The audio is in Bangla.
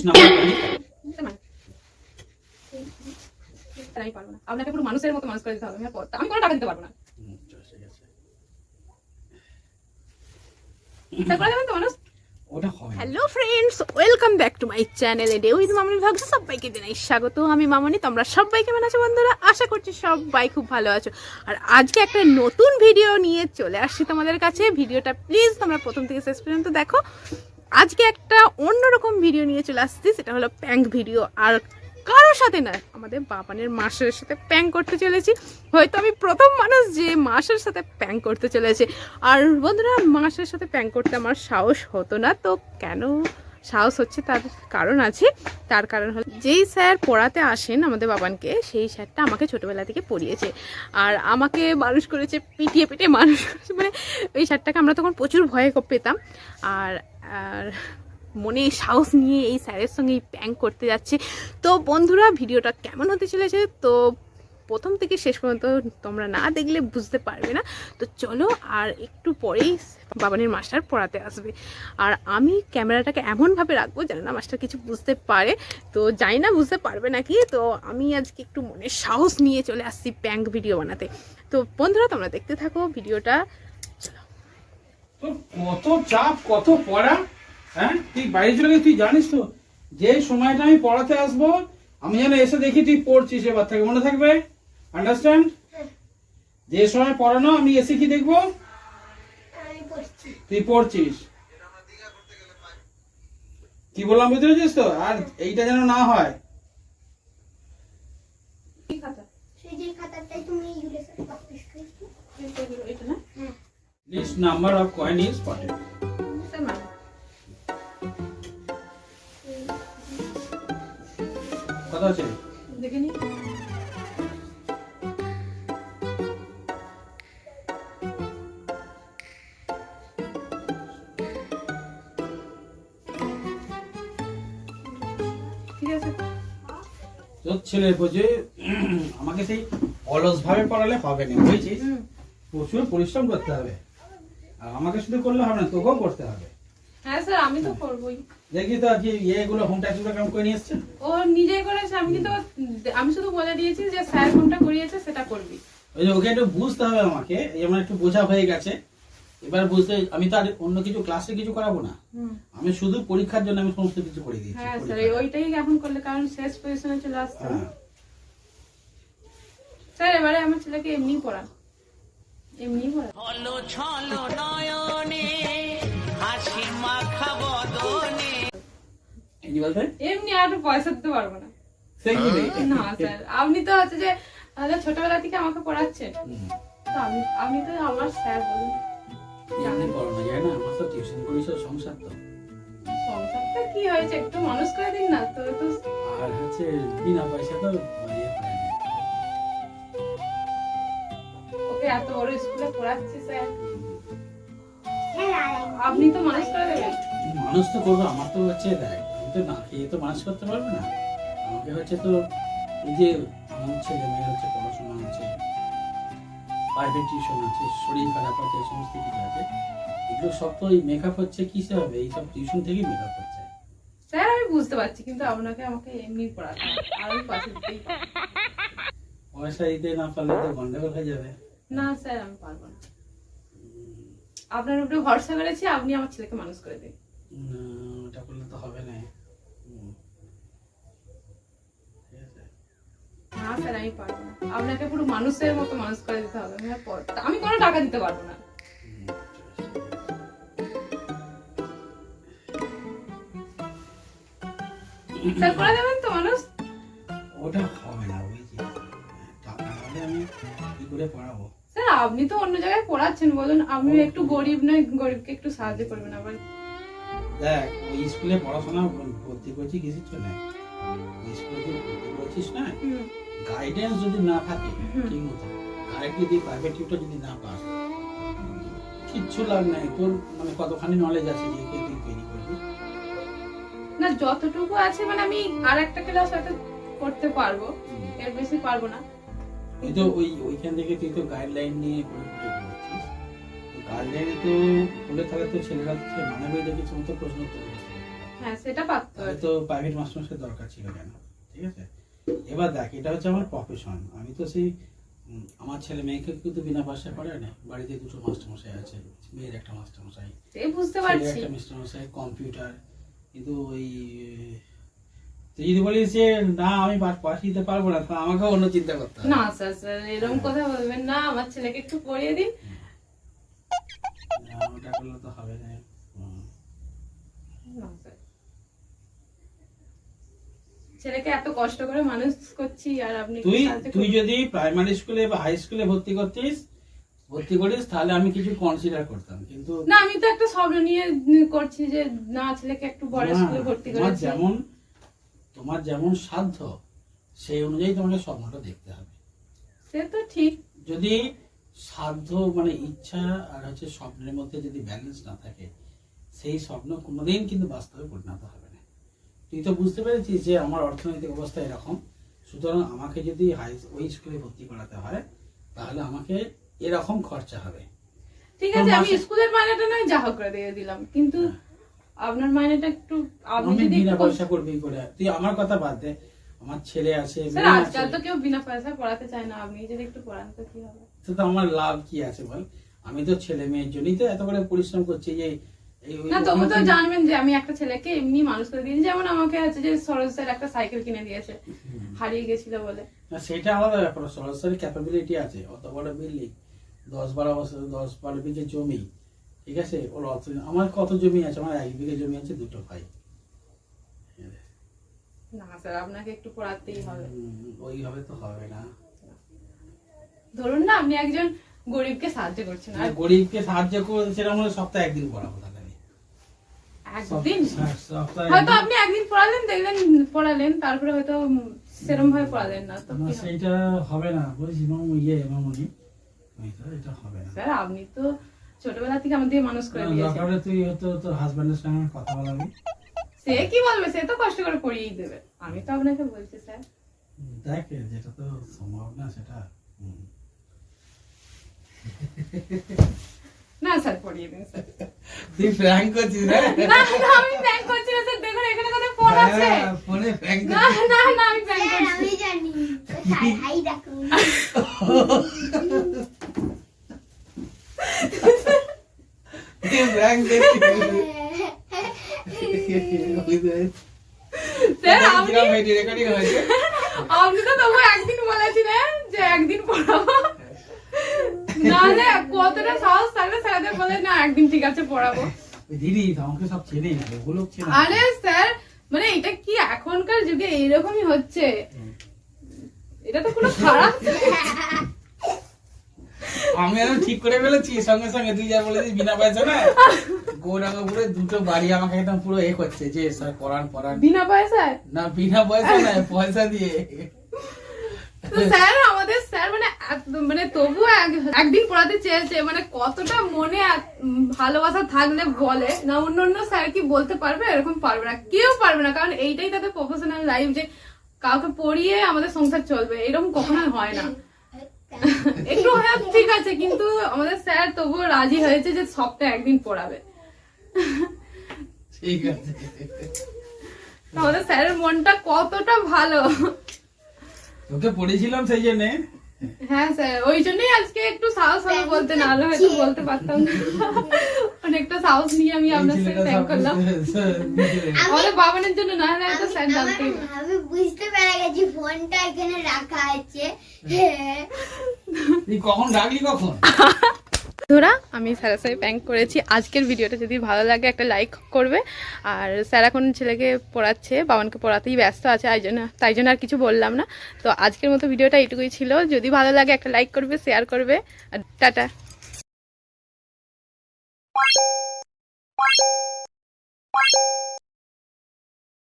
লিস্ট নাম্বার কয়নি আমি পারব না। আপনাকে পুরো মানুষের মতো মানুষ করে দিতে হবে আমি পড়তে- আমি কোনো টাকা দিতে পারব না। হুম, চল, ঠিক আছে। স্যার করে দেবেন তো মানুষ? ওটা হবে না। Hello friends welcome back to my channel day with Mamoni ভাগস সবাইকে জানাই স্বাগত আমি মামনি। তোমরা সবাই কেমন আছো বন্ধুরা? আশা করছি সবাই খুব ভালো আছো। আর আজকে একটা নতুন ভিডিও নিয়ে চলে আসছি তোমাদের কাছে। ভিডিওটা প্লিজ তোমরা প্রথম থেকে শেষ পর্যন্ত দেখো। আজকে একটা অন্যরকম ভিডিও নিয়ে চলে আসছি, সেটা হলো প্যাঙ্ক ভিডিও আর কারোর সাথে না, আমাদের বাবানের মাসের সাথে প্যাং করতে চলেছি। হয়তো আমি প্রথম মানুষ যে মাসের সাথে প্যাং করতে চলেছে। আর বন্ধুরা, মাসের সাথে প্যাঙ্ক করতে আমার সাহস হতো না, তো কেন সাহস হচ্ছে তার কারণ আছে। তার কারণ হলো যেই স্যার পড়াতে আসেন আমাদের বাবানকে, সেই স্যারটা আমাকে ছোটোবেলা থেকে পড়িয়েছে। আর আমাকে মানুষ করেছে পিটিয়ে পিটিয়ে মানুষ করেছে। মানে ওই স্যারটাকে আমরা তখন প্রচুর ভয়ে পেতাম। আর আর মনে সাহস নিয়ে এই স্যারের সঙ্গে এই প্যাং করতে যাচ্ছে। তো বন্ধুরা, ভিডিওটা কেমন হতে চলেছে? তো প্রথম থেকে শেষ পর্যন্ত তোমরা না দেখলে বুঝতে পারবে না। তো চলো আর একটু পরেই বাবানের মাস্টার পড়াতে আসবে। আর আমি ক্যামেরাটাকে এমনভাবে রাখব যেন না মাস্টার কিছু বুঝতে পারে। তো জানি না বুঝতে পারবে নাকি? তো আমি আজকে একটু মনে সাহস নিয়ে চলে আসছি প্যাঙ্ক ভিডিও বানাতে। তো বন্ধুরা, তোমরা দেখতে থাকো ভিডিওটা। কত চাপ, কত পড়া হ্যাঁ? তুই বাইরে চলে তুই জানিস তো? যে সময়টা আমি পড়াতে আসব, আমি যেন এসে দেখি তুই পড়ছিস এবার থেকে, মনে থাকবে? আন্ডারস্ট্যান্ড যে সময় পড়ানো আমি এসে কি দেখব? তুই পড়ছিস। কি বললাম বুঝতে পেরেছিস তো? আর এইটা যেন না হয়। কি খাতা? সেই যে খাতাটাই তুমি ইউলে পাবলিশ করেছ তোর ছেলে বোঝে আমাকে সেই অলস ভাবে পড়ালে হবে না বুঝেছিস? প্রচুর পরিশ্রম করতে হবে। আর আমাকে শুধু করলে হবে না তোকেও করতে হবে। হ্যাঁ স্যার আমি তো করবোই। দেখি তো আজকে ইয়েগুলো হোম করে নিয়ে এসছেন ও নিজেই করেছে আমি কিন্তু আমি শুধু বলে দিয়েছি যে স্যার কোনটা করিয়েছে সেটা করবি। ওই যে ওকে একটু বুঝতে হবে আমাকে একটু বোঝা হয়ে গেছে। এবার বুঝতে আমি তো আর অন্য কিছু ক্লাসে কিছু করাবো না। আমি শুধু পরীক্ষার জন্য আমি সমস্ত কিছু করে দিয়েছি হ্যাঁ স্যার ওইটাই এখন করলে কারণ শেষ পজিশনে চলে আসছে। স্যার এবারে আমার ছেলেকে এমনি পড়ান এমনি পড়ান হলো ছলো নয়নে হাসি মাখা বদনে। এমনি আর পয়সা দিতে পারব না। সে না স্যার আপনি তো হচ্ছে যে ছোটবেলা থেকে আমাকে পড়াচ্ছেন। আমি আমি তো আমার স্যার বলুন। এমনি পড়ানো যায় না আমার তো টিউশন করিস সংসার তো। সংসারটা কি হয়েছে? একটু মানুষ করে দিন না তো তো। আর হচ্ছে বিনা পয়সা তো হয় না। ওকে এত বড় স্কুলে পড়াচ্ছি স্যার। আর এক- আপনি তো মানুষ করে দেবেন। মানুষ তো করব আমার তো হচ্ছে দেখ আমি তো না খেয়ে তো মানুষ করতে পারব না। আমাকে হচ্ছে তো এই যে আমার ছেলে মেয়ে হচ্ছে পড়াশোনা আছে টিউশন আছে শরীর খারাপ আছে সমস্ত কিছু আছে। এগুলো সব তো এই মেকআপ হচ্ছে কিসে হবে? এইসব টিউশন থেকেই মেকআপ হচ্ছে। স্যার আমি বুঝতে পারছি কিন্তু আপনাকে আমাকে এমনি পড়াতে আর আমি পয়সা দিতেই পয়সা দিতে না পারলে তো গন্ডগোল হয়ে যাবে। না স্যার আমি পারব না। আপনার উপরে ভরসা করেছি আপনি আমার ছেলেকে মানুষ করে দিন। না, ওটা করলে তো হবে না হুম। ঠিক আছে না স্যার আমি পারব না। আপনাকে পুরো মানুষের মতো মানুষ করে দিতে হবে। আমি কোনো টাকা দিতে পারব না। স্যার করে দেবেন তো মানুষ? ওটা হবে না বুঝেছি টাকা হলে আমি কি করে পড়াবো? স্যার আপনি তো অন্য জায়গায় পড়াচ্ছেন বলুন। আপনি একটু গরিব নয় গরিবকে একটু সাহায্য করবেন আবার। দেখ ওই স্কুলে পড়াশোনা ভর্তি করছি জন্য? ওই স্কুলে ভর্তি করছিস না? গাইডেন্স যদি না থাকে ঠিক মতো। গাইড যদি প্রাইভেট টিউটর যদি না পাস কিচ্ছু লাভ নাই। তোর মানে কতখানি নলেজ আছে যে কে তুই তৈরি করবি? না যতটুকু আছে মানে আমি আর একটা ক্লাস হয়তো করতে পারব। এর বেশি পারব না। ওই তো ওই ওইখান থেকে তুই তো গাইডলাইন নিয়ে গাইডলাইনে তো বলে থাকে তো ছেলেরা সে মানবে দেখে সমস্ত প্রশ্ন উত্তর হ্যাঁ সেটা পারতো তো প্রাইভেট মাস্টারমশাই দরকার ছিল কেন? ঠিক আছে? এবার দেখ এটা হচ্ছে আমার প্রফেশন আমি তো সেই আমার ছেলে মেয়েকে কিন্তু বিনা পয়সায় পড়ায় না। বাড়িতে দুটো মাস্টারমশাই আছে মেয়ের একটা মাস্টারমশাই। বুঝতে পারছি। একটা মাস্টারমশাই কম্পিউটার কিন্তু ওই তুই যদি বলিস যে না আমি পাঠিয়ে দিতে পারব না তাহলে আমাকেও অন্য চিন্তা করতে হবে। না স্যার স্যার এরকম কথা বলবেন না। আমার ছেলেকে একটু পড়িয়ে দিন। না, ওটা করলে তো হবে না। না, স্যার। ছেলেকে এত কষ্ট করে মানুষ করছি আর আপনি তুই তুই যদি প্রাইমারি স্কুলে বা হাই স্কুলে ভর্তি করতিস ভর্তি করিস তাহলে আমি কিছু কনসিডার করতাম কিন্তু না আমি তো একটা স্বপ্ন নিয়ে করছি যে না ছেলেকে একটু বড় স্কুলে ভর্তি তোমার করেছি। যেমন তোমার যেমন সাধ্য সেই অনুযায়ী তোমাকে স্বপ্নটা দেখতে হবে। সে তো ঠিক। যদি সাধ্য মানে ইচ্ছা আর হচ্ছে স্বপ্নের মধ্যে যদি ব্যালেন্স না থাকে সেই স্বপ্ন কোনোদিন কিন্তু বাস্তবে পরিণত হবে না। তুই তো বুঝতে পেরেছিস যে আমার অর্থনৈতিক অবস্থা এরকম। সুতরাং আমাকে যদি হাই ওই স্কুলে ভর্তি করাতে হয় তাহলে আমাকে এরকম খরচা হবে। ঠিক আছে আমি স্কুলের মাইনেটা নয় যা হোক করে দিয়ে দিলাম। কিন্তু আপনার মাইনেটা একটু আপনি যদি বিনা পয়সা করবি করে। তুই আমার কথা বাদ দে। আমার ছেলে আছে স্যার আজকাল তো কেউ বিনা পয়সা পড়াতে চায় না। আপনি যদি একটু পড়ান তো কি হবে? তো আমার লাভ কি আছে বল? আমি তো ছেলে মেয়ের জন্যই তো এত করে পরিশ্রম করছি যে না তবু তো জানবেন যে আমি একটা ছেলেকে এমনি মানুষ করে দিয়েছি। যেমন আমাকে আছে যে সরোজ স্যার একটা সাইকেল কিনে দিয়েছে। হারিয়ে গেছিল বলে। না সেটা আলাদা ব্যাপার। সরাসরি ক্যাপাবিলিটি আছে। অত বড় বিল্ডিং দশ বারো বছর দশ বারো বিঘে জমি ঠিক আছে? ওর অত আমার কত জমি আছে? আমার এক বিঘে জমি আছে দুটো ভাই না স্যার আপনাকে একটু পড়াতেই হবে। ওইভাবে তো হবে না। ধরুন না আপনি একজন গরিবকে সাহায্য করছেন। আর গরিবকে সাহায্য করে সেটা হয় সপ্তাহে একদিন পড়াবো। একদিন? হয়তো আপনি একদিন পড়ালেন দেখলেন পড়ালেন তারপরে হয়তো সেরম ভাবে পড়ালেন না তো না হবে? না বুঝছি মামু ইয়ে মামুনি এটা হবে না। স্যার আপনি তো ছোটবেলা থেকে আমাদের মানুষ করে দিয়েছেন। দরকার তুই হয়তো তোর হাজবেন্ডের সঙ্গে কথা বলাবি সে কি বলবে? সে তো কষ্ট করে পড়িয়েই দেবে। আমি তো আপনাকে বলছি স্যার। দেখ যেটা তো সম্ভব না সেটা। না স্যার পড়িয়ে দিন স্যার। তুই প্র্যাঙ্ক করছিস না আমি ব্যাংক করছি না স্যার দেখুন এখানে কোথায় ফোন আছে? ফোনে প্র্যাঙ্ক না না না আমি ব্যাংক স্যার করছি। আমি জানি। হাই হাই দেখুন তুই প্র্যাঙ্ক দেখছিস স্যার আপনি রেকর্ডিং হয়েছে? আপনি তো তবু একদিন বলেছিলেন যে একদিন পড়াবো। কতটা সাহস থাকলে স্যারদের বলে না একদিন ঠিক আছে পড়াবো। দিদি সব চেনে ওগুলো চেনে আরে স্যার মানে এটা কি এখনকার যুগে এরকমই হচ্ছে? এটা তো কোনো খারাপ আমি আর ঠিক করে ফেলেছি সঙ্গে সঙ্গে তুই যা বলেছিস বিনা পয়সা না গৌরাঙ্গ পুরো দুটো বাড়ি আমাকে একদম পুরো এ করছে যে স্যার পড়ান পড়ান। বিনা পয়সায়? না বিনা পয়সা না পয়সা দিয়ে। তো স্যার মানে তবু একদিন পড়াতে চেয়েছে মানে কতটা মনে ভালোবাসা থাকলে বলে না অন্য অন্য স্যার কি বলতে পারবে? এরকম পারবে না কেউ পারবে না কারণ এইটাই তাদের প্রফেশনাল লাইফ যে কাউকে পড়িয়ে আমাদের সংসার চলবে এরকম কখনো হয় না। একটু হ্যাঁ ঠিক আছে কিন্তু আমাদের স্যার তবুও রাজি হয়েছে যে সপ্তাহে একদিন পড়াবে। ঠিক আছে। আমাদের স্যারের মনটা কতটা ভালো। তোকে পড়েছিলাম সেই জন্যে। হ্যাঁ স্যার। ওই জন্যই আজকে একটু সাহস হলো বলতে না হলে হয়তো বলতে পারতাম না। অনেকটা সাহস নিয়ে আমি আপনার সাথে ট্যাগ করলাম। আমাদের বাবানের জন্য না হলে হয়তো স্যার জানতেই আমি বুঝতে পেরে গেছি ফোনটা এখানে রাখা আছে হ্যাঁ। কখন ডাকলি কখন? বন্ধুরা, আমি স্যারের সাথে প্যাঙ্ক করেছি। আজকের ভিডিওটা যদি ভালো লাগে, একটা লাইক করবে। আর স্যার এখন ছেলেকে পড়াচ্ছে, বাবানকে পড়াতেই ব্যস্ত আছে, তাই জন্য তাই জন্য আর কিছু বললাম না। তো আজকের মতো ভিডিওটা এটুকুই ছিল। যদি ভালো লাগে, একটা লাইক করবে শেয়ার করবে। আর টাটা।